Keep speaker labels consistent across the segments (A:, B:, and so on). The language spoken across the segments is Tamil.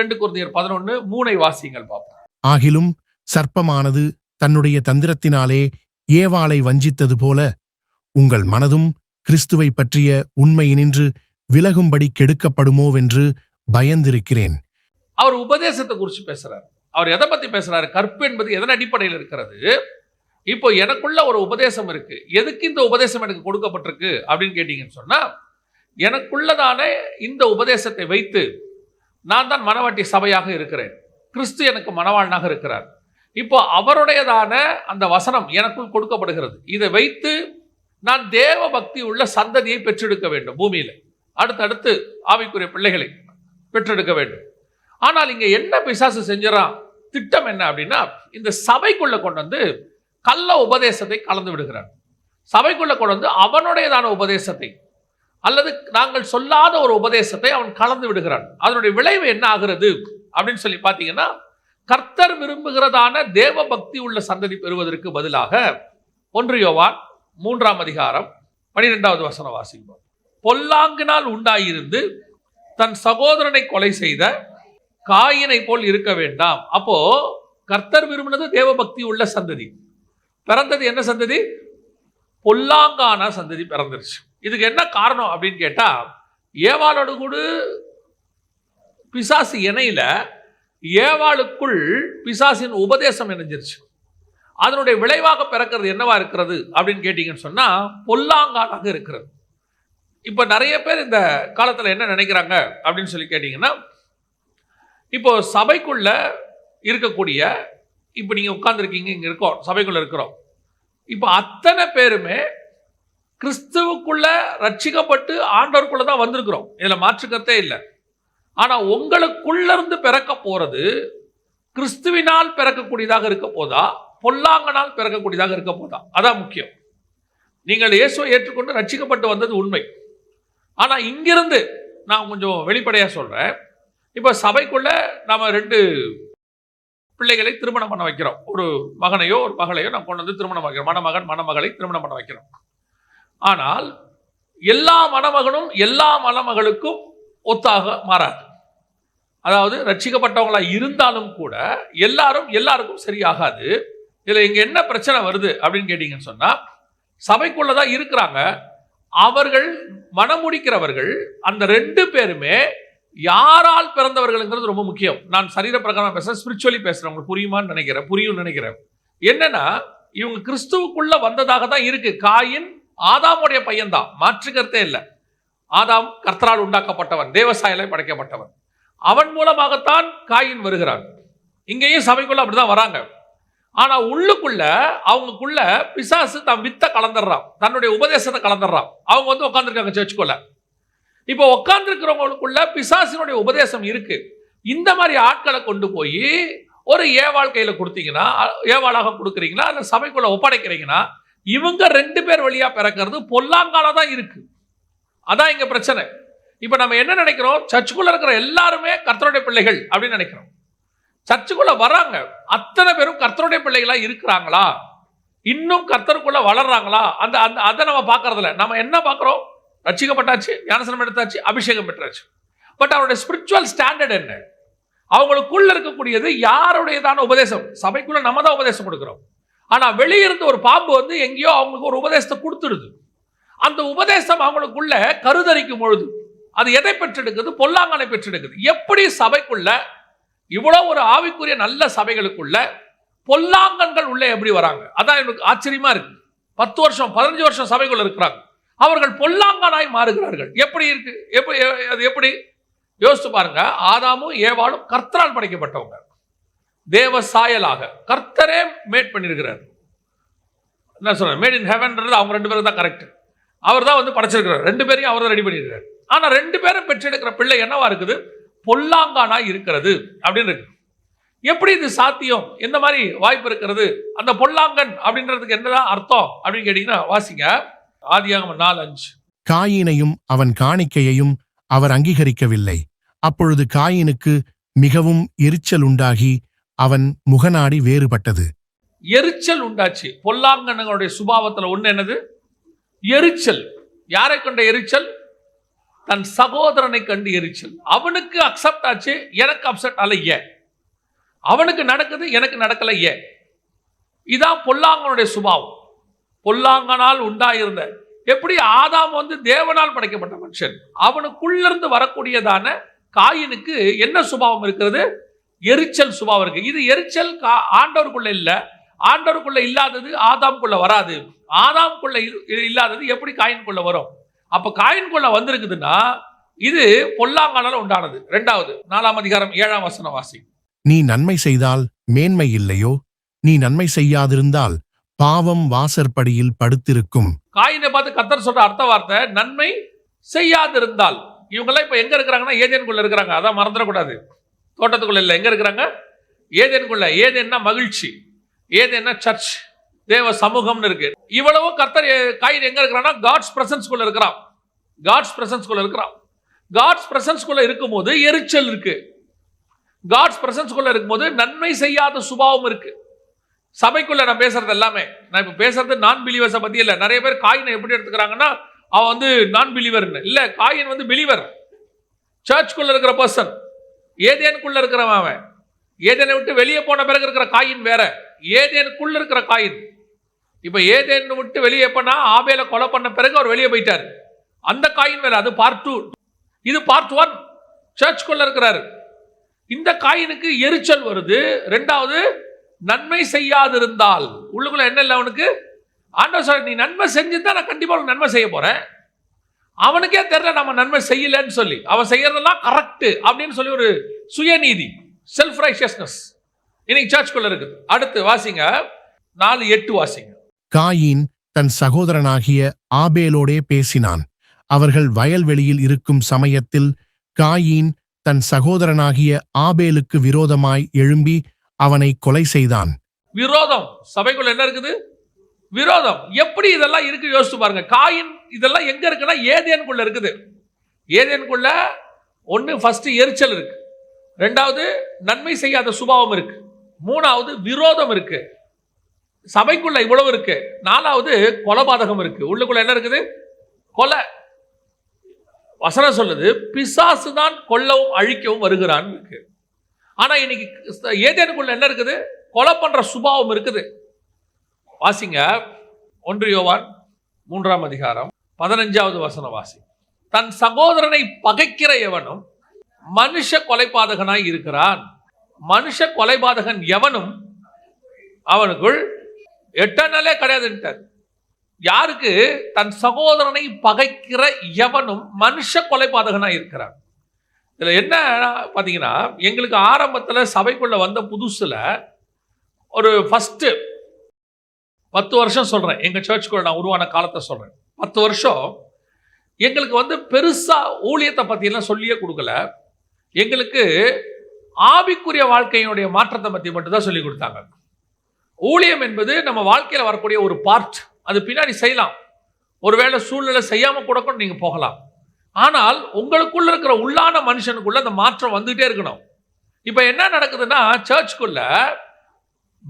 A: ரெண்டு குருந்தியர் பதினொன்னு மூனை வாசிங்கள் பார்ப்போம்.
B: ஆகிலும் சர்ப்பமானது தன்னுடைய தந்திரத்தினாலே ஏவாளை வஞ்சித்தது போல உங்கள் மனதும் கிறிஸ்துவை பற்றிய உண்மையினின்று விலகும்படி கெடுக்கப்படுமோவென்று பயந்திருக்கிறேன்.
A: அவர் உபதேசத்தை குறித்து பேசுறாரு. அவர் எதை பத்தி பேசுறாரு? கற்பு என்பது எதன் அடிப்படையில் இருக்கிறது? இப்போ எனக்குள்ள ஒரு உபதேசம் இருக்கு. எதுக்கு இந்த உபதேசம் எனக்கு கொடுக்கப்பட்டிருக்கு அப்படின்னு கேட்டீங்கன்னு சொன்னா எனக்குள்ளதான இந்த உபதேசத்தை வைத்து நான் தான் மனவாட்டி சபையாக இருக்கிறேன். கிறிஸ்து எனக்கு மனவாளனாக இருக்கிறார். இப்போ அவருடையதான அந்த வசனம் எனக்குள் கொடுக்கப்படுகிறது. இதை வைத்து நான் தேவ பக்தி உள்ள சந்ததியை பெற்றெடுக்க வேண்டும் பூமியில். அடுத்தடுத்து ஆவிக்குரிய பிள்ளைகளை பெற்றெடுக்க வேண்டும். ஆனால் இங்கே என்ன பிசாசு செஞ்சிடறான் திட்டம் என்ன அப்படின்னா இந்த சபைக்குள்ளே கொண்டு வந்து கள்ள உபதேசத்தை கலந்து விடுகிறான் சபைக்குள்ளே கொண்டு வந்து அவனுடையதான உபதேசத்தை அல்லது நாங்கள் சொல்லாத ஒரு உபதேசத்தை அவன் கலந்து விடுகிறான். அதனுடைய விளைவு என்ன ஆகிறது? அப்படின்னு சொல்லி பார்த்தீங்கன்னா கர்த்தர் விரும்புகிறதான தேவ பக்தி உள்ள சந்ததி பெறுவதற்கு பதிலாக ஒன்று யோவான் மூன்றாம் அதிகாரம் பனிரெண்டாவது வசனம் வாசிப்போம். பொல்லாங்கினால் உண்டாயிருந்து தன் சகோதரனை கொலை செய்த காயினை போல் இருக்க வேண்டாம். அப்போ கர்த்தர் விரும்பினது தேவபக்தி உள்ள சந்ததி. பிறந்தது என்ன சந்ததி? பொல்லாங்கான சந்ததி பிறந்துருச்சு. இதுக்கு என்ன காரணம் அப்படின்னு கேட்டால் ஏவாளோடு கூட பிசாசு இணையில ஏவாளுக்குள் பிசாசின் உபதேசம் இணைஞ்சிருச்சு. அதனுடைய விளைவாக பிறக்கிறது என்னவா இருக்கிறது அப்படின்னு கேட்டிங்கன்னு சொன்னால் பொல்லாங்காலாக இருக்கிறது. இப்போ நிறைய பேர் இந்த காலத்தில் என்ன நினைக்கிறாங்க அப்படின்னு சொல்லி கேட்டிங்கன்னா இப்போ சபைக்குள்ள இருக்கக்கூடிய இப்போ நீங்கள் உட்காந்துருக்கீங்க இங்கே இருக்கோம் சபைக்குள்ளே இருக்கிறோம். இப்போ அத்தனை பேருமே கிறிஸ்துவுக்குள்ள ரட்சிக்கப்பட்டு ஆண்டவருக்குள்ள தான் வந்திருக்கிறோம். இதில் மாற்றுக்கத்தே இல்லை. ஆனால் உங்களுக்குள்ளேருந்து பிறக்க போகிறது கிறிஸ்துவினால் பிறக்கக்கூடியதாக இருக்க போதா? பொல்லாங்கனால் பிறக்கக்கூடியதாக இருக்க போதா? அதான் முக்கியம். நீங்கள் இயேசுவை ஏற்றுக்கொண்டு ரட்சிக்கப்பட்டு வந்தது உண்மை. ஆனால் இங்கிருந்து நான் கொஞ்சம் வெளிப்படையாக சொல்கிறேன் இப்போ சபைக்குள்ள நாம் ரெண்டு பிள்ளைகளை திருமணம் பண்ண வைக்கிறோம். ஒரு மகனையோ ஒரு மகளையோ நான் கொண்டு வந்து திருமணம் வைக்கிறோம். மணமகன் மணமகளை திருமணம் பண்ண வைக்கிறோம். ஆனால் எல்லா மணமகனும் எல்லா மணமகளுக்கும் ஒத்தாக மாறாது. அதாவது ரட்சிக்கப்பட்டவங்களா இருந்தாலும் கூட எல்லாரும் எல்லாருக்கும் சரியாகாது. இதில் இங்கே என்ன பிரச்சனை வருது அப்படின்னு கேட்டிங்கன்னு சொன்னால் சபைக்குள்ளே தான் இருக்கிறாங்க. அவர்கள் மனமுடிக்கிறவர்கள் அந்த ரெண்டு பேருமே யாரால் பிறந்தவர்கள்ங்கிறது ரொம்ப முக்கியம். நான் சரீர பிரகாரம் பேசுகிறேன் ஸ்பிரிச்சுவலி பேசுகிறேன் உங்களுக்கு புரியுமான்னு நினைக்கிறேன் புரியும்னு நினைக்கிறேன். என்னன்னா இவங்க கிறிஸ்துவுக்குள்ள வந்ததாக தான் இருக்கு. காயின் ஆதாமுடைய பையன்தான். மாற்று கருத்தே இல்லை. ஆதாம் கர்த்தரால் உண்டாக்கப்பட்டவன் தேவசாயில படைக்கப்பட்டவன். அவன் மூலமாகத்தான் காயின் வருகிறான். இங்கேயும் சபைக்குள்ள அப்படிதான் வராங்க. ஆனா உள்ளுக்குள்ள அவங்களுக்குள்ள பிசாசு தன் வித்த கலந்துடுறான். தன்னுடைய உபதேசத்தை கலந்துடுறான். அவங்க வந்து உட்காந்துருக்காங்க சர்ச்சுக்குள்ள. இப்போ உட்காந்துருக்கிறவங்களுக்குள்ள பிசாசினுடைய உபதேசம் இருக்கு. இந்த மாதிரி ஆட்களை கொண்டு போய் ஒரு ஏவாள் கையில கொடுத்தீங்கன்னா ஏவாளாக கொடுக்குறீங்கன்னா அந்த சபைக்குள்ள ஒப்படைக்கிறீங்கன்னா இவங்க ரெண்டு பேர் வழியாக பிறக்கிறது பொல்லாங்கால தான் இருக்கு. அதான் இங்கே பிரச்சனை. இப்போ நம்ம என்ன நினைக்கிறோம்? சர்ச்சுக்குள்ளே இருக்கிற எல்லாருமே கர்த்தருடைய பிள்ளைகள் அப்படின்னு நினைக்கிறோம். சர்ச்சுக்குள்ளே வராங்க. அத்தனை பேரும் கர்த்தருடைய பிள்ளைகளாக இருக்கிறாங்களா? இன்னும் கர்த்தருக்குள்ளே வளர்றாங்களா? அந்த அந்த அதை நம்ம பார்க்கறதில்ல. நம்ம என்ன பார்க்குறோம்? ரட்சிக்கப்பட்டாச்சு ஞானசனம் எடுத்தாச்சு அபிஷேகம் பெற்றாச்சு. பட் அவருடைய ஸ்பிரிச்சுவல் ஸ்டாண்டர்ட் என்ன? அவங்களுக்குள்ள இருக்கக்கூடியது யாருடையதான உபதேசம்? சபைக்குள்ள நம்ம தான் உபதேசம் கொடுக்குறோம். ஆனால் வெளியிருந்து ஒரு பாம்பு வந்து எங்கேயோ அவங்களுக்கு ஒரு உபதேசத்தை கொடுத்துடுது. அந்த உபதேசம் அவங்களுக்குள்ள கருதரிக்கும் பொழுது அது எதை பெற்றெடுக்குது? பொல்லாங்கனை பெற்றெடுக்குது. எப்படி சபைக்குள்ள இவ்வளோ ஒரு ஆவிக்குரிய நல்ல சபைகளுக்குள்ள பொல்லாங்கன்கள் உள்ளே எப்படி வராங்க? அதான் எனக்கு ஆச்சரியமா இருக்கு. பத்து வருஷம் பதினஞ்சு வருஷம் சபைக்குள்ள இருக்கிறாங்க. அவர்கள் பொல்லாங்கனாய் மாறுகிறார்கள். எப்படி இருக்கு? எப்படி அது எப்படி? யோசித்து பாருங்க. ஆதாமும் ஏவாளும் கர்த்தரால் படைக்கப்பட்டவங்க. தேவ சாயலாக கர்த்தரே மேட் பண்ணியிருக்கிறார் என்ன சொல்றேன்? மேட் இன் ஹெவன்றது அவங்க ரெண்டு பேரும் தான் கரெக்ட் அவர் தான் வந்து படைச்சிருக்கிறார். ரெண்டு பேரையும் அவர் தான் ரெடி பண்ணியிருக்கிறார் ஆனால் ரெண்டு பேரும் பெற்றெடுக்கிற பிள்ளை என்னவா இருக்குது? பொல்லாங்கானா இருக்கிறது. அப்படின்னு இருக்கு. எப்படி இது சாத்தியம்? எந்த மாதிரி வாய்ப்பு இருக்கிறது? அந்த பொல்லாங்கன் அப்படின்றதுக்கு என்னதான் அர்த்தம்? அப்படின்னு கேட்டீங்கன்னா வாசிங்க. ஆதியாகமம் நாலு அஞ்சு
B: காயினையும் அவன் காணிக்கையையும் அவர் அங்கீகரிக்கவில்லை. அப்பொழுது காயினுக்கு மிகவும் எரிச்சல் உண்டாகி அவன் முகநாடி வேறுபட்டது.
A: எரிச்சல் உண்டாச்சு. பொல்லாங்கனுடைய சுபாவத்தில் ஒன்று என்னது? எரிச்சல். யாரை கொண்ட எரிச்சல்? தன் சகோதரனை கண்டு எரிச்சல். அவனுக்கு அக்செப்ட் ஆச்சு எனக்கு அப்செட் அல்ல ஏன்? அவனுக்கு நடக்குது எனக்கு நடக்கல ஏன்? இதான் பொல்லாங்கனுடைய சுபாவம். பொல்லாங்கனால் உண்டாயிருந்த எப்படி ஆதாம் வந்து தேவனால் படைக்கப்பட்ட மனுஷன்? அவனுக்குள்ளிருந்து வரக்கூடியதான காயினுக்கு என்ன சுபாவம் இருக்கிறது? எரிச்சல் சுபாவம் இருக்கு. இது எரிச்சல் கா- ஆண்டவருக்குள்ள இல்ல. ஆண்டவருக்குள்ள இல்லாதது ஆதாம்குள்ள வராது. ஆதாம்குள்ள இல்லாதது எப்படி காயின்குள்ள வரும்? அப்ப காயின்குள்ள வந்திருக்குதுன்னா இது பொல்லாங்கனால உண்டானது. ரெண்டாவது நாலாம் அதிகாரம் ஏழாம் வசன வாசி.
B: நீ நன்மை செய்தால் மேன்மை இல்லையோ? நீ நன்மை செய்யாதிருந்தால் பாவம் வாசற்படியில் படுத்திருக்கும்.
A: காயினை பார்த்து கத்தர் சொல்ற அர்த்த வார்த்தை நன்மை செய்யாதிருந்தால். இவங்கெல்லாம் இப்ப எங்க இருக்கிறாங்கன்னா ஏதேனுக்குள்ள இருக்கிறாங்க. அதான் மறந்துடக்கூடாது. தோட்டத்துக்குள்ள இல்லை. எங்கே இருக்கிறாங்க? ஏதேனுக்குள்ள. ஏதேன்னா மகிழ்ச்சி. ஏதேன்னா சர்ச் தேவ சமூகம்னு இருக்கு. இவ்வளவு கர்த்தர் காயின் எங்க இருக்கிறான்னா காட்ஸ் பிரசன்ஸ்குள்ள இருக்கிறான். காட்ஸ் பிரசன்ஸ்குள்ள இருக்கிறான். காட்ஸ் பிரசன்ஸ்குள்ள இருக்கும்போது எரிச்சல் இருக்கு. காட்ஸ் பிரசன்ஸ்குள்ள இருக்கும்போது நன்மை செய்யாத சுபாவம் இருக்கு. சபைக்குள்ள நான் பேசுறது எல்லாமே. நான் இப்ப பேசுறது நான் பிலீவர்ஸை பத்தி இல்லை. நிறைய பேர் காயினை எப்படி எடுத்துக்கிறாங்கன்னா அவன் வந்து நான் பிலீவர்னு இல்ல காயின் வந்து பிலீவர் சர்ச்சுக்குள்ள இருக்கிற பர்சன் ஏதேனுக்குள்ள இருக்கிறவன் அவன். ஏதேனை விட்டு வெளியே போன பிறகு இருக்கிற காயின் வேற. ஏதேனுக்குள்ள இருக்கிற காயின். இப்போ ஏதேன்னு விட்டு வெளியே பண்ணா ஆபேல கொலை பண்ண பிறகு அவர் வெளியே போயிட்டார். அந்த காயின் வேற அது பார்ட் டூ இது பார்ட் ஒன் சர்ச்சுக்குள்ள இருக்கிறாரு. இந்த காயினுக்கு எரிச்சல் வருது. ரெண்டாவது நன்மை செய்யாதிருந்தால். உள்ளுக்குள்ள என்ன இல்லை அவனுக்கு? ஆண்டவர் சார் நீ நன்மை செஞ்சிருந்தா நான் கண்டிப்பாக உனக்கு நன்மை செய்ய போறேன். அவனுக்கே தெரியல நம்ம நன்மை செய்யலன்னு சொல்லி. அவன் செய்யறதெல்லாம் கரெக்ட் அப்படின்னு சொல்லி ஒரு சுயநீதி செல்ஃப் ரைஷியஸ்னஸ் இன்னைக்கு சர்ச்சுக்குள்ள இருக்குது. அடுத்து வாசிங்க. நாலு எட்டு வாசிங்க.
B: காயின் தன் சகோதரனாகிய ஆபேலோடே பேசினான். அவர்கள் வயல்வெளியில் இருக்கும் சமயத்தில் காயின் தன் சகோதரனாகிய ஆபேலுக்கு விரோதமாய் எழும்பி அவனை கொலை செய்தான்.
A: விரோதம். சபைக்குள்ள என்ன இருக்குது? விரோதம். எப்படி இதெல்லாம் இருக்கு யோசிச்சு பாருங்க. காயின் இதெல்லாம் எங்க இருக்குன்னா ஏதேனுக்குள்ள இருக்குது. ஏதேனுக்குள்ள ஒன்று ஃபர்ஸ்ட் எரிச்சல் இருக்கு. ரெண்டாவது நன்மை செய்யாத சுபாவம் இருக்கு. மூணாவது விரோதம் இருக்கு. சபைக்குள்ள இவ்வளவு இருக்கு. நாலாவது கொலபாதகம் இருக்கு. உள்ளுக்குள்ள என்ன இருக்குது? கொலை. வசனம் சொல்லுது பிசாசு தான் கொல்லவும் அழிக்கவும் வருகிறான். இருக்கு. ஆனா இன்னைக்கு ஏதேனுக்குள்ள என்ன இருக்குது? கொலை பண்ற சுபாவம் இருக்குது. வாசிங்க. ஒன்று யோவான் மூன்றாம் அதிகாரம் பதினஞ்சாவது வசன வாசி. தன் சகோதரனை பகைக்கிற எவனும் மனுஷ கொலைபாதகனாய் இருக்கிறான். மனுஷ கொலைபாதகன் எவனும் அவனுக்குள் எட்டனாலே கிடையாதுன்ட்டார். யாருக்கு? தன் சகோதரனை பகைக்கிற எவனும் மனுஷ கொலைபாதகனாக இருக்கிறான். இதில் என்ன பார்த்தீங்கன்னா எங்களுக்கு ஆரம்பத்தில் சபைக்குள்ளே வந்த புதுசில் ஒரு ஃபஸ்ட்டு பத்து வருஷம் சொல்கிறேன் எங்கள் சர்ச்சுக்குள்ள நான் உருவான காலத்தை சொல்கிறேன் பத்து வருஷம் எங்களுக்கு வந்து பெருசாக ஊழியத்தை பற்றியெல்லாம் சொல்லியே கொடுக்கல. எங்களுக்கு ஆவிக்குரிய வாழ்க்கையினுடைய மாற்றத்தை பற்றி மட்டும்தான் சொல்லி கொடுத்தாங்க. ஊழியம் என்பது நம்ம வாழ்க்கையில் வரக்கூடிய ஒரு பார்ட் அது பின்னாடி செய்யலாம். ஒருவேளை சூழ்நிலை செய்யாமல் கூட கூட போகலாம். ஆனால் உங்களுக்குள்ள இருக்கிற உள்ளான மனுஷனுக்குள்ள அந்த மாற்றம் வந்துகிட்டே இருக்கணும். இப்போ என்ன நடக்குதுன்னா சர்ச்சுக்குள்ள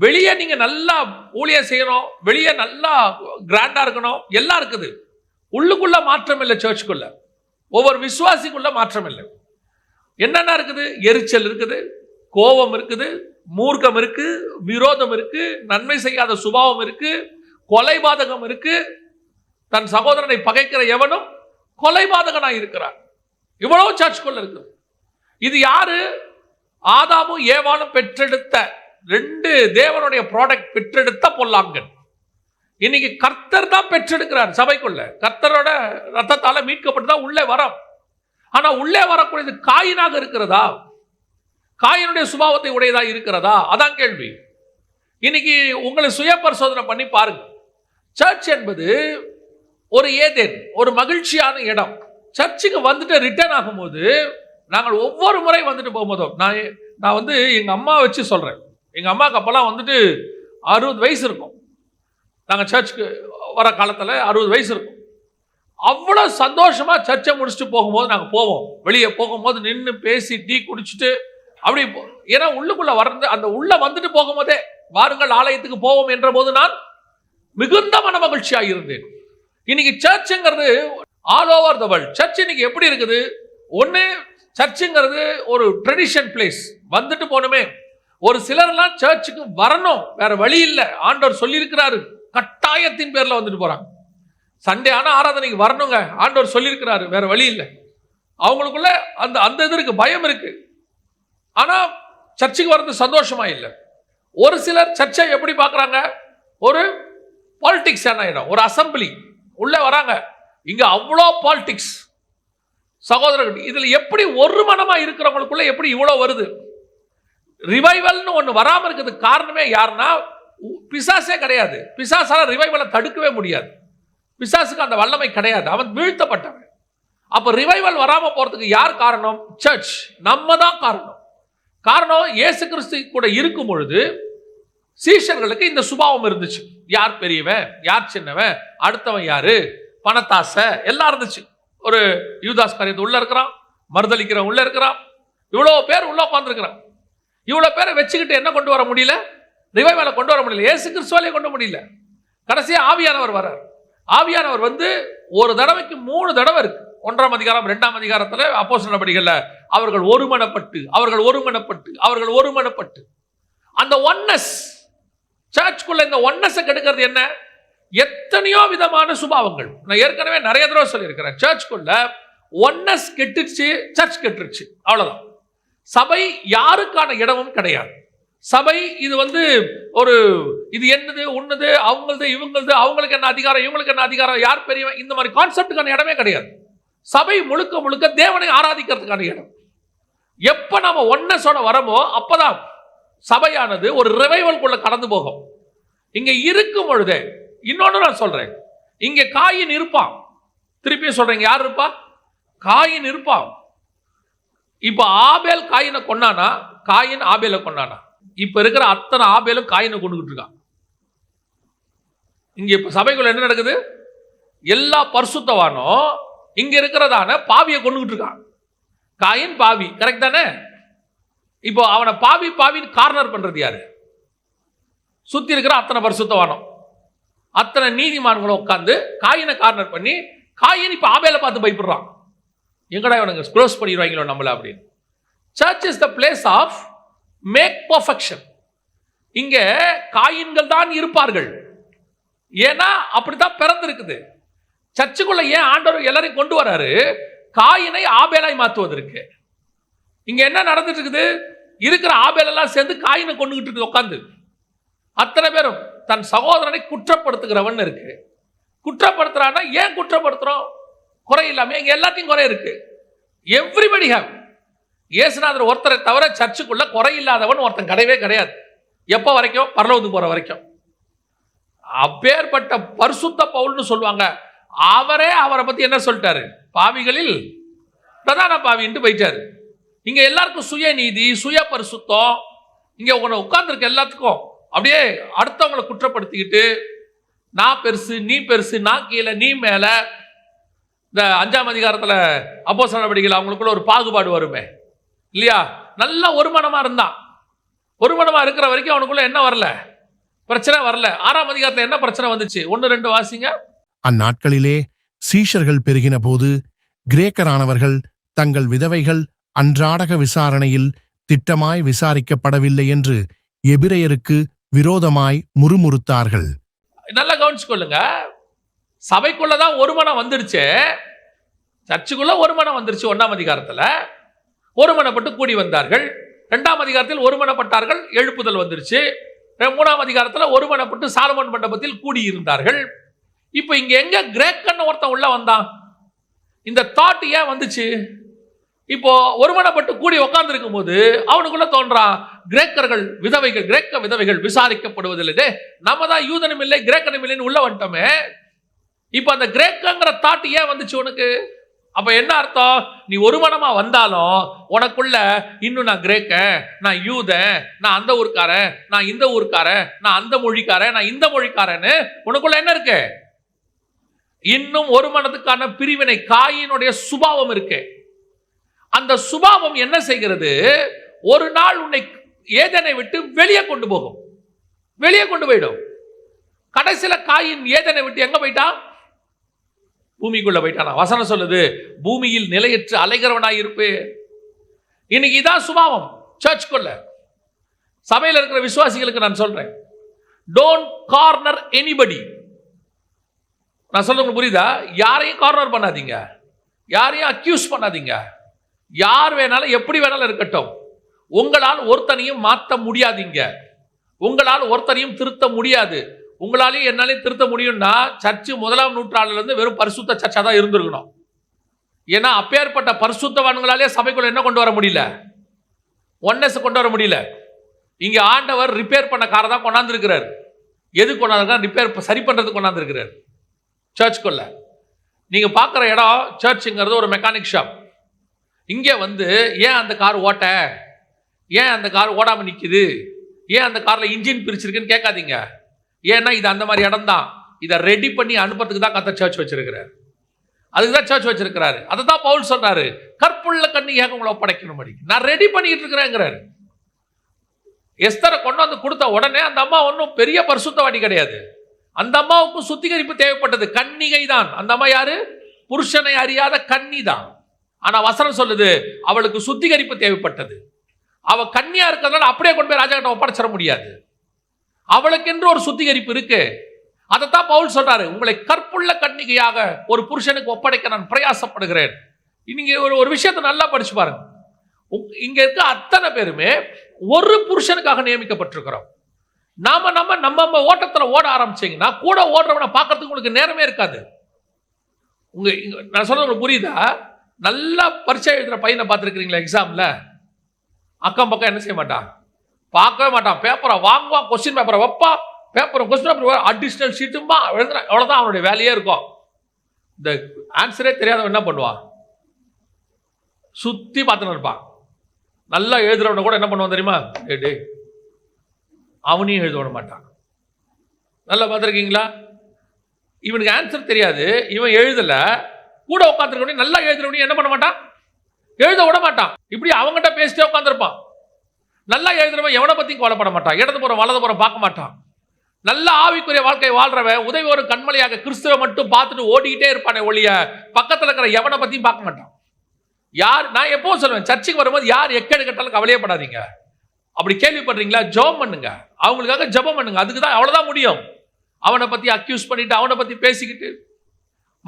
A: வெளியே நீங்க நல்லா ஊழியர் செய்யணும் வெளியே நல்லா கிராண்டா இருக்கணும் எல்லாம் இருக்குது. உள்ளுக்குள்ள மாற்றம் இல்லை சர்ச்சுக்குள்ள ஒவ்வொரு விசுவாசிக்குள்ள மாற்றம் இல்லை. என்னென்ன இருக்குது? எரிச்சல் இருக்குது கோபம் இருக்குது மூர்க்கம் இருக்கு விரோதம் இருக்கு நன்மை செய்யாத சுபாவம் இருக்கு கொலைபாதகம் இருக்கு. தன் சகோதரனை பகைக்கிற எவனும் கொலைபாதகனாக இருக்கிறான். இவ்வளவு சர்ச்சுக்குள்ள இருக்குது. இது யாரு? ஆதாமும் ஏவாளும் பெற்றெடுத்த ரெண்டு தேவனுடைய ப்ராடக்ட் பெற்றெடுத்த பொல்லாங்கன் இன்னைக்கு கர்த்தர் தான் பெற்றெடுக்கிறார் சபைக்குள்ள. கர்த்தரோட ரத்தத்தால் மீட்கப்பட்டு தான் உள்ளே வரோம். ஆனால் உள்ளே வரக்கூடியது காயினாக இருக்கிறதா? காயினுடைய சுபாவத்தை உடையதா இருக்கிறதா? அதான் கேள்வி. இன்னைக்கு உங்களை சுய பரிசோதனை பண்ணி பாருங்க. சர்ச் என்பது ஒரு ஏதேன் ஒரு மகிழ்ச்சியான இடம். சர்ச்சுக்கு வந்துட்டு ரிட்டர்ன் ஆகும்போது நாங்கள் ஒவ்வொரு முறை வந்துட்டு போகும்போதும் நான் நான் வந்து எங்கள் அம்மா வச்சு சொல்கிறேன் எங்கள் அம்மாவுக்கு அப்போல்லாம் வந்துட்டு அறுபது வயசு இருக்கும். நாங்கள் சர்ச்சுக்கு வர காலத்தில் அறுபது வயசு இருக்கும். அவ்வளோ சந்தோஷமாக சர்ச்சை முடிச்சுட்டு போகும்போது நாங்கள் போவோம். வெளியே போகும்போது நின்று பேசி டீ குடிச்சிட்டு அப்படி ஏன்னா உள்ளுக்குள்ளே வர்றது அந்த உள்ளே வந்துட்டு போகும்போதே வாருங்கள் ஆலயத்துக்கு போவோம் என்ற போது நான் மிகுந்த மன மகிழ்ச்சியாக இருந்தேன். இன்னைக்கு சர்ச்சுங்கிறது all over the world church இன்னைக்கு எப்படி இருக்குது? ஒன்று சர்ச்சுங்கிறது ஒரு ட்ரெடிஷன் பிளேஸ் வந்துட்டு போகணுமே ஒரு சிலர்லாம் சர்ச்சுக்கு வரணும் வேற வழி இல்லை. ஆண்டவர் சொல்லியிருக்கிறாரு. கட்டாயத்தின் பேரில் வந்துட்டு போறாங்க. சண்டே ஆனால் ஆராதனைக்கு வரணுங்க. ஆண்டவர் சொல்லியிருக்கிறாரு வேற வழி இல்லை. அவங்களுக்குள்ள அந்த அந்த இது இருக்கு பயம் இருக்கு. ஆனா சர்ச்சுக்கு வர்றது சந்தோஷமா இல்லை. ஒரு சிலர் சர்ச்சை எப்படி பார்க்குறாங்க ஒரு பாலிடிக்ஸ் இடம்? ஒரு அசம்பிளி உள்ளே வராங்க. இங்கே அவ்வளோ பாலிடிக்ஸ் சகோதரர்கள் இதில் எப்படி ஒரு மனமாக இருக்கிறவங்களுக்குள்ள எப்படி இவ்வளோ வருது? ரிவைவல்னு ஒன்று வராமல் இருக்கிறதுக்கு காரணமே யாருன்னா உ- பிசாசே கிடையாது. பிசாசால் ரிவைவலை தடுக்கவே முடியாது. பிசாசுக்கு அந்த வல்லமை கிடையாது. அவன் வீழ்த்தப்பட்டவன். அப்போ ரிவைவல் வராமல் போகிறதுக்கு யார் காரணம்? சர்ச் நம்ம தான் காரணம். காரணம் இயேசு கிறிஸ்து கூட இருக்கும் பொழுது சீஷர்களுக்கு இந்த சுபாவம் இருந்துச்சு. யார் பெரியவன்? யார் சின்னவன்? அடுத்தவன் யாரு? பணத்தாசை. எல்லாம் இருந்துச்சு. ஒரு யூதாஸ் காரியத்து உள்ள இருக்கிறான் மறுதளிக்கிறவன் உள்ள இருக்கிறான். இவ்வளோ பேர் உள்ள உட்காந்துருக்கிறான் இவ்வளோ பேரை வச்சுக்கிட்டு என்ன கொண்டு வர முடியல? ரிவைவலை கொண்டு வர முடியல. ஏசு கிறிஸ்துவாலே கொண்டு முடியல. கடைசியாக ஆவியானவர் வரார் ஆவியானவர் வந்து ஒரு தடவைக்கு மூணு தடவை இருக்கு. ஒன்றாம் அதிகாரம் ரெண்டாம் அதிகாரத்தில் அப்போஸ் நடவடிக்கையில் அவர்கள் ஒருமனப்பட்டு அவர்கள் ஒருமனப்பட்டு அவர்கள் ஒருமனப்பட்டு. அந்த ஒன்னஸ் சர்ச்சுக்குள்ள இந்த ஒன்னஸை கெடுக்கிறது என்ன? எத்தனையோ விதமான சுபாவங்கள். நான் ஏற்கனவே நிறைய தடவை சொல்லியிருக்கிறேன். சர்ச்சுக்குள்ள ஒன்னஸ் கெட்டுச்சு சர்ச் கெட்டுருச்சு. அவ்வளோதான் சபை யாருக்கான இடமும் கிடையாது. சபை இது வந்து ஒரு இது என்னது உன்னது அவங்களது இவங்களது அவங்களுக்கு என்ன அதிகாரம் இவங்களுக்கு என்ன அதிகாரம் யார் பெரியவன் இந்த மாதிரி கான்செப்டுக்கான இடமே கிடையாது. சபை முழுக்க முழுக்க தேவனை ஆராதிக்கிறதுக்கான இடம். எப்போ நம்ம ஒன்னஸோட வரமோ அப்போதான் சபையானது ஒரு ரிவைவல்குள்ள கடந்து போகும். இங்கே இருக்கும் பொழுதே இன்னொன்று நான் சொல்கிறேன் இங்கே காயின் இருப்பான். திருப்பியும் சொல்கிறேங்க யார் இருப்பா? காயின் இருப்பான். இப்போ ஆபேல் காயினை கொண்டானா காயின் ஆபேலை கொண்டானா இப்போ இருக்கிற அத்தனை ஆபேலும் காயினை கொண்டுகிட்டு இருக்கான். இங்கே இப்போ சபைக்குள்ள என்ன நடக்குது? எல்லா பரிசுத்தவானும் இங்கே இருக்கிறதான பாவியை கொண்டுகிட்டு இருக்கான். காயின் பாவி கரெக்ட் தானே? இப்போ அவனை பாவி பாவின்னு கார்னர் பண்ணுறது யாரு? சுற்றி இருக்கிற அத்தனை பரிசுத்தவானம். அத்தனை நீதிமான்களும் உட்காந்து காயினை கார்னர் பண்ணி காயின் இப்போ ஆபேலை பார்த்து பயப்படுறான். எங்கடா இவனுங்க க்ளோஸ் பண்ணிடுவாங்களோ நம்மள அப்படின்னு. Church is the place of make perfection இங்க காயின்கள் தான் இருப்பார்கள். ஏன்னா அப்படித்தான் பிறந்திருக்குது. சர்ச்சுக்குள்ள ஏன் ஆண்டவர் எல்லாரையும் கொண்டு வராரு? காயினை ஆபேலாய் மாற்றுவதற்கு. இங்க என்ன நடந்துட்டு இருக்குது இருக்கிற ஆபேலெல்லாம் சேர்ந்து காயினை கொண்டுகிட்டு இருக்குது உட்காந்து அத்தனை பேரும் தன் சகோதரனை குற்றப்படுத்துகிறவன் இருக்கு. குற்றப்படுத்துறான்னா ஏன் குற்றப்படுத்துறோம்? குறை இல்லாமல் எங்கள் எல்லாத்தையும் குறை இருக்கு. எவ்ரிபடி ஹேவ் இயேசுநாதர் ஒருத்தரை தவிர சர்ச்சுக்குள்ள குறை இல்லாதவன் ஒருத்தன் கிடையவே கிடையாது. எப்போ வரைக்கும்? பரலோகத்துக்கு போகிற வரைக்கும். அப்பேற்பட்ட பரிசுத்த பவுல்னு சொல்லுவாங்க. அவரே அவரை பற்றி என்ன சொல்லிட்டாரு? பாவிகளில் பிரதான பாவின்ட்டு போயிட்டாரு. இங்கே எல்லாருக்கும் சுய நீதி சுய பரிசுத்தம் இங்கே உங்களை உட்கார்ந்துருக்க எல்லாத்துக்கும். அப்படியே அடுத்தவங்களை குற்றப்படுத்திக்கிட்டு நான் பெருசு நீ பெருசு நான் கீழே நீ மேலே இந்த அஞ்சாம் அதிகாரத்துல அப்போ நடவடிக்கைகள் அவங்களுக்குள்ள ஒரு பாகுபாடு வருமே. இல்லையா? நல்ல ஒருமனமா இருந்தான். ஒருமனமா இருக்கிற வரைக்கும் அவனுக்குள்ள என்ன வரல? பிரச்சனை வரல. ஆறாம் அதிகாரத்துல என்ன பிரச்சனை வந்துச்சு? ஒன்னு ரெண்டு வாசிங்க.
B: அந்நாட்களிலே சீஷர்கள் பெருகின போது கிரேக்கரானவர்கள் தங்கள் விதவைகள் அன்றாடக விசாரணையில் திட்டமாய் விசாரிக்கப்படவில்லை என்று எபிரெயருக்கு விரோதமாய் முறுமுறுத்தார்கள்.
A: நல்லா கவனிச்சுக்கொள்ளுங்க. சபைக்குள்ளதான் ஒரு மனம் வந்துருச்சு. சர்ச்சுக்குள்ள ஒரு மனம் வந்துருச்சு ஒன்றாம் அதிகாரத்தில். ஒரு மனப்பட்டு கூடி வந்தார்கள். ரெண்டாம் அதிகாரத்தில் ஒரு மனப்பட்டார்கள் எழுப்புதல் வந்துருச்சு. ரெ- மூணாம் ஒரு மனப்பட்டு சாலமன் மண்டபத்தில் கூடி இருந்தார்கள் இப்போ இங்கே எங்கே கிரேக்கன் ஒருத்தன் உள்ள வந்தான்? இந்த தாட் ஏன் வந்துச்சு? இப்போ ஒருமனப்பட்டு கூடி உட்கார்ந்துருக்கும் போது அவனுக்குள்ள தோன்றான் கிரேக்கர்கள் விதவைகள் கிரேக்க விதவைகள் விசாரிக்கப்படுவதில்லை நம்ம தான் யூதனும் இல்லை கிரேக்கனும் இல்லைன்னு உள்ள வந்துட்டோமே. இப்போ அந்த கிரேக்கங்கிற தாட் ஏன் வந்துச்சு உனக்கு? அப்போ என்ன அர்த்தம்? நீ ஒரு மனமாக வந்தாலும் உனக்குள்ள இன்னும் நான் கிரேக்கன் நான் யூதன் நான் அந்த ஊருக்காரன் நான் இந்த ஊருக்காரன் நான் அந்த மொழிக்காரன் நான் இந்த மொழிக்காரன்னு உனக்குள்ள என்ன இருக்கு? இன்னும் ஒரு மனதுக்கான பிரிவினை காயினுடைய சுபாவம் இருக்கு. அந்த சுபாவம் என்ன செய்கிறது? ஒரு நாள் உன்னை ஏதனை விட்டு வெளியே கொண்டு போகும். வெளியே கொண்டு போயிடும். கடைசியில் காயின் ஏதனை விட்டு எங்க போயிட்டான்? பூமிக்குள்ள போயிட்டானா வசனம் சொல்லுது பூமியில் நிலையற்று அலைகிறவனாக இருப்பே. இன்னைக்கு இதான் சுபாவம் சர்ச்சுக்குள்ள சபையில் இருக்கிற விசுவாசிகளுக்கு நான் சொல்றேன். டோன்ட் கார்னர் எனிபடி நான் சொல்றது புரியுதா? யாரையும் கார்னர் பண்ணாதீங்க. யாரையும் அக்யூஸ் பண்ணாதீங்க. யார் வேணாலும் எப்படி வேணாலும் இருக்கட்டும். உங்களால் ஒருத்தனையும் மாற்ற முடியாதீங்க. உங்களால் ஒருத்தனையும் திருத்த முடியாது. உங்களாலையும் என்னாலையும் திருத்த முடியும்னா சர்ச்சு முதலாம் நூற்றாண்டுலேருந்து வெறும் பரிசுத்த சர்ச்சாக தான் இருந்திருக்கணும். ஏன்னா அப்பேற்பட்ட பரிசுத்தவான்களாலே சபைக்குள்ள என்ன கொண்டு வர முடியல? ஒன்னஸ் கொண்டு வர முடியல. இங்கே ஆண்டவர் ரிப்பேர் பண்ண காரை தான் கொண்டாந்துருக்கிறார். எது கொண்டாந்துருக்கா ரிப்பேர் சரி பண்ணுறது கொண்டாந்துருக்கிறார். சர்ச்சுக்குள்ள நீங்கள் பார்க்குற இடம் சர்ச்சுங்கிறது ஒரு மெக்கானிக் ஷாப் இங்கே வந்து ஏன் அந்த கார் ஓட்ட? ஏன் அந்த கார் ஓடாமல் நிற்கிது ஏன் அந்த காரில் இன்ஜின் பிரிச்சிருக்குன்னு கேட்காதீங்க. ஏன்னா இது அந்த மாதிரி இடம் தான் இதை ரெடி பண்ணி அனுப்புறதுக்கு தான் கத்த சர்ச் வச்சிருக்கிறார். அதுக்கு தான் சர்ச் வச்சிருக்கிறாரு. அதை தான் பவுல் சொன்னாரு. கற்புள்ள கண்ணியாக உங்களை ஒப்படைக்கணும் நான் ரெடி பண்ணிட்டு இருக்கிறேங்கிறாரு. எஸ்தரை கொண்டு வந்து கொடுத்த உடனே அந்த அம்மா ஒன்றும் பெரிய பரிசுத்தவாடி கிடையாது. அந்த அம்மாவுக்கும் சுத்திகரிப்பு தேவைப்பட்டது. கன்னிகை தான் அந்த அம்மா யாரு? புருஷனை அறியாத கன்னி தான் ஆனால் வசனம் சொல்லுது அவளுக்கு சுத்திகரிப்பு தேவைப்பட்டது. அவள் கன்னியாக இருக்கிறதுனால அப்படியே கொண்டு போய் ராஜா கிட்ட ஒப்படைச்சிட முடியாது. அவளுக்கென்று ஒரு சுத்திகரிப்பு இருக்கு. அதைத்தான் பவுல் சொல்றாரு உங்களை கற்புள்ள கண்ணிகையாக ஒரு புருஷனுக்கு ஒப்படைக்க நான் பிரயாசப்படுகிறேன். நீங்க ஒரு ஒரு விஷயத்தை நல்லா படிச்சு பாருங்க. இங்க இருக்க அத்தனை பேருமே ஒரு புருஷனுக்காக நியமிக்கப்பட்டிருக்கிறோம். நாம நம்ம நம்ம ஓட்டத்தில் ஓட்டத்துல ஓட ஆரம்பிச்சீங்கன்னா கூட ஓடுறவனை பார்க்கறதுக்கு உங்களுக்கு நேரமே இருக்காது. உங்க நான் சொல்றது புரியுதா? நல்லா பரீட்சை எழுதுற பையனை பார்த்துருக்கிறீங்களா எக்ஸாம்ல அக்கம் பக்கம் என்ன செய்ய மாட்டான்? பார்க்கவே மாட்டான். பேப்பரை வாங்குவான் கொஸ்டின் பேப்பரை வைப்பான். பேப்பரை கொஸ்டின் பேப்பர் அடிஷ்னல் ஷீட்டும்பா எழுதுறான். அவ்வளோதான் அவனுடைய வேலையே இருக்கும். இந்த ஆன்சரே தெரியாதவன் என்ன பண்ணுவான்? சுற்றி பார்த்துன்னு இருப்பான். நல்லா எழுதுறவனை கூட என்ன பண்ணுவான் தெரியுமா? டே அவனையும் எழுத விட மாட்டான். நல்லா பார்த்துருக்கீங்களா? இவனுக்கு ஆன்சர் தெரியாது. இவன் எழுதலை. கூட உட்காந்துருக்கவனே நல்லா எழுதுறவனையும் என்ன பண்ண மாட்டான்? எழுத விட மாட்டான். இப்படி அவங்ககிட்ட பேசிட்டே உட்காந்துருப்பான் நல்லா எழுதுறவன் எவனை பற்றியும் கோலப்பட மாட்டான். இடது புறம் வலது பார்க்க மாட்டான். நல்ல ஆவிக்குரிய வாழ்க்கை வாழ்றவன் உதவி ஒரு கண்மலையாக கிறிஸ்துவ மட்டும் பார்த்துட்டு ஓடிக்கிட்டே இருப்பானே ஒழிய பக்கத்தில் இருக்கிற எவனை பற்றியும் பார்க்க மாட்டான். யார் நான் எப்பவும் சொல்லுவேன் சர்ச்சுக்கு வரும்போது யார் எக்கேடு கட்டாலும் கவலையப்படாதீங்க. அப்படி கேள்விப்படுறீங்களா? ஜெபம் பண்ணுங்க. அவங்களுக்காக ஜெபம் பண்ணுங்க. அதுக்கு தான் அவ்வளோதான் முடியும். அவனை பற்றி அக்யூஸ் பண்ணிட்டு அவனை பற்றி பேசிக்கிட்டு.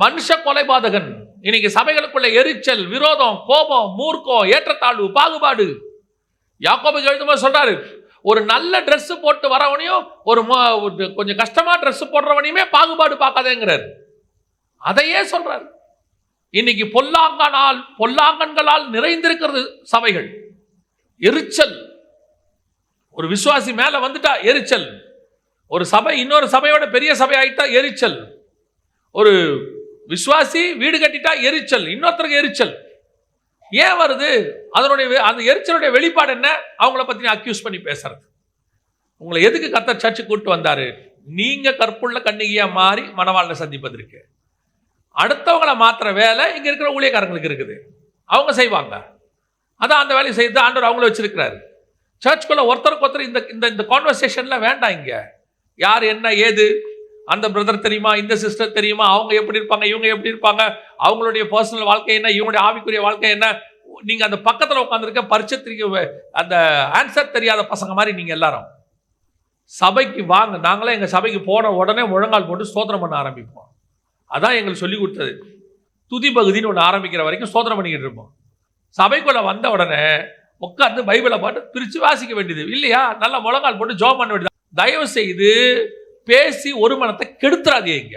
A: மனுஷ கொலைபாதகன். இன்னைக்கு சபைகளுக்குள்ள எரிச்சல் விரோதம் கோபம் மூர்க்கம் ஏற்றத்தாழ்வு பாகுபாடு. யாக்கோபுக்கு எழுதும்போது சொல்றாரு ஒரு நல்ல ட்ரெஸ்ஸு போட்டு வரவனையும் ஒரு ஒரு கொஞ்சம் கஷ்டமா ட்ரெஸ்ஸு போடுறவனையுமே பாகுபாடு பார்க்காதேங்கிறார். அதையே சொல்றாரு. இன்னைக்கு பொல்லாங்கனால் பொல்லாங்கன்களால் நிறைந்திருக்கிறது சபைகள். எரிச்சல். ஒரு விசுவாசி மேல வந்துட்டா எரிச்சல். ஒரு சபை இன்னொரு சபையோட பெரிய சபை ஆயிட்டா எரிச்சல். ஒரு விசுவாசி வீடு கட்டிட்டா எரிச்சல். இன்னொருத்தருக்கு எரிச்சல். ஏன் வருது? அதனுடைய அந்த எரிச்சலுடைய வெளிப்பாடு என்ன? அவங்கள பற்றி அக்யூஸ் பண்ணி பேசுறது. உங்களை எதுக்கு கத்தர் சர்ச்சு கூட்டு வந்தாரு? நீங்க கற்புள்ள கண்ணிகையா மாறி மணவாளனை சந்திப்பதற்கு அடுத்தவங்கள மாத்துற வேலை இங்க இருக்கிற ஊழியக்காரங்களுக்கு இருக்குது. அவங்க செய்வாங்க. அதான் அந்த வேலையை செய்து ஆண்டவர் அவங்கள வச்சிருக்கிறாரு. சர்ச்சுக்குள்ள ஒருத்தருக்கு ஒருத்தர் இந்த இந்த இந்த கான்வர்சேஷன்ல வேண்டாம் இங்க. யார் என்ன ஏது? அந்த பிரதர் தெரியுமா? இந்த சிஸ்டர் தெரியுமா? அவங்க எப்படி இருப்பாங்க? இவங்க எப்படி இருப்பாங்க? அவங்களுடைய பர்சனல் வாழ்க்கை என்ன? இவங்களுடைய ஆவிக்குரிய வாழ்க்கை என்ன? நீங்கள் அந்த பக்கத்தில் உட்காந்துருக்க பரிச்சத்திரிக்க அந்த ஆன்சர் தெரியாத பசங்க மாதிரி நீங்கள் எல்லாரும். சபைக்கு வாங்க. நாங்களே எங்கள் சபைக்கு போன உடனே முழங்கால் போட்டு சோதனம் பண்ண ஆரம்பிப்போம். அதான் எங்களுக்கு சொல்லி கொடுத்தது. துதி பகுதின்னு ஒன்று ஆரம்பிக்கிற வரைக்கும் சோதனை பண்ணிக்கிட்டு இருப்போம். சபைக்குள்ளே வந்த உடனே உட்காந்து பைபிளை பாட்டு பிரித்து வாசிக்க வேண்டியது. இல்லையா? நல்லா முழங்கால் போட்டு ஜோம் பண்ண வேண்டியது. தயவு செய்து பேசி ஒரு மனத்தை கெடுத்துறாதீங்க.